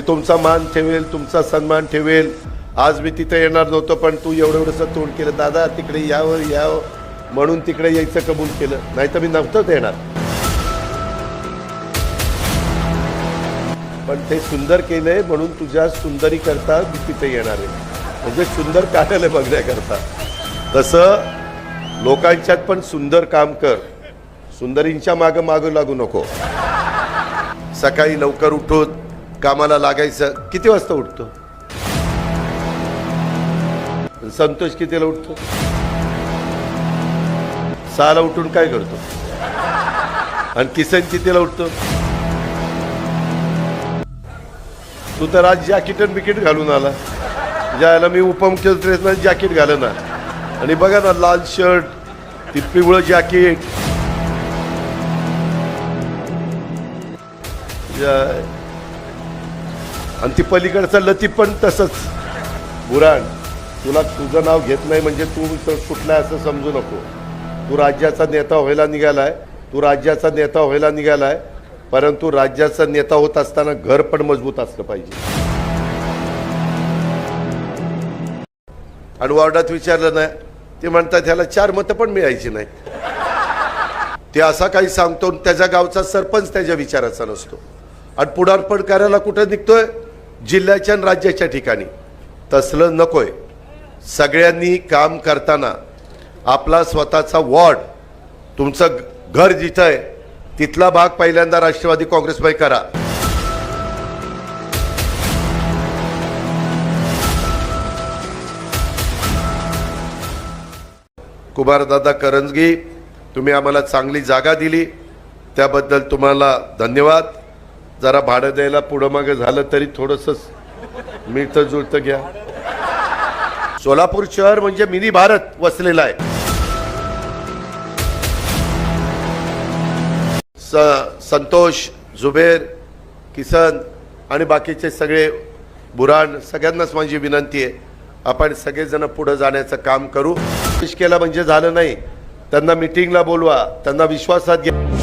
मी तुमचा मान ठेवेल तुमचा सन्मान ठेवेल. आज मी तिथे येणार नव्हतो पण तू एवढं एवढंसं तोंड केलं दादा तिकडे यावं यावं. म्हणून तिकडे यायचं कबूल केलं. नाही तर मी नव्हतंच येणार. पण ते सुंदर केलंय म्हणून तुझ्या सुंदरी करता मी तिथे येणार आहे. म्हणजे सुंदर काढायला बघण्याकरता. तसं लोकांच्यात पण सुंदर काम कर. सुंदरींच्या मागं मागं लागू नको. सकाळी लवकर उठून कामाला लागायचं. किती वाजता उठतो? संतोष कितीला उठतो? सहाला उठून काय करतो? आणि किसन कितीला उठतो? तू तर आज जॅकेट आणि बिकेट घालून आला. ज्याला मी उपमुख्यमंत्री जॅकेट घालना आणि बघा ना लाल शर्ट ती पिवळं जॅकेट ज्या- आणि ती पलीकडचं लती पण तसंच. बुराण तुला तुझं नाव घेत नाही म्हणजे तू सुटला असं समजू नको. तू राज्याचा नेता व्हायला निघालाय तू राज्याचा नेता व्हायला निघालाय परंतु राज्याचा नेता होत असताना घर पण मजबूत असलं पाहिजे. आणि वॉर्डात विचारलं नाही ते म्हणतात ह्याला चार मतं पण मिळायची नाही. ते असा काही सांगतो आणि त्याच्या गावचा सरपंच त्याच्या विचाराचा नसतो. आणि पुढारपण करायला कुठं निघतोय? जिल्ह्याच्या आणि राज्याच्या ठिकाणी. तसलं नकोय. सगळ्यांनी काम करताना आपला स्वतःचा वॉर्ड तुमचं घर जिथं आहे तिथला भाग पहिल्यांदा राष्ट्रवादी काँग्रेसमध्ये करा. कुमारदादा करंजगी तुम्ही आम्हाला चांगली जागा दिली. त्याबद्दल तुम्हाला धन्यवाद. जरा भाडं द्यायला पुढं मागं झालं तरी थोडंसं मिळतं जुळतं घ्या. सोलापूर शहर म्हणजे मिनी भारत वसलेला आहे. स संतोष जुबेर किसन आणि बाकीचे सगळे बुराण सगळ्यांनाच माझी विनंती आहे. आपण सगळेजण पुढं जाण्याचं काम करू. केला म्हणजे झालं नाही. त्यांना मिटिंगला बोलवा. त्यांना विश्वासात घ्या.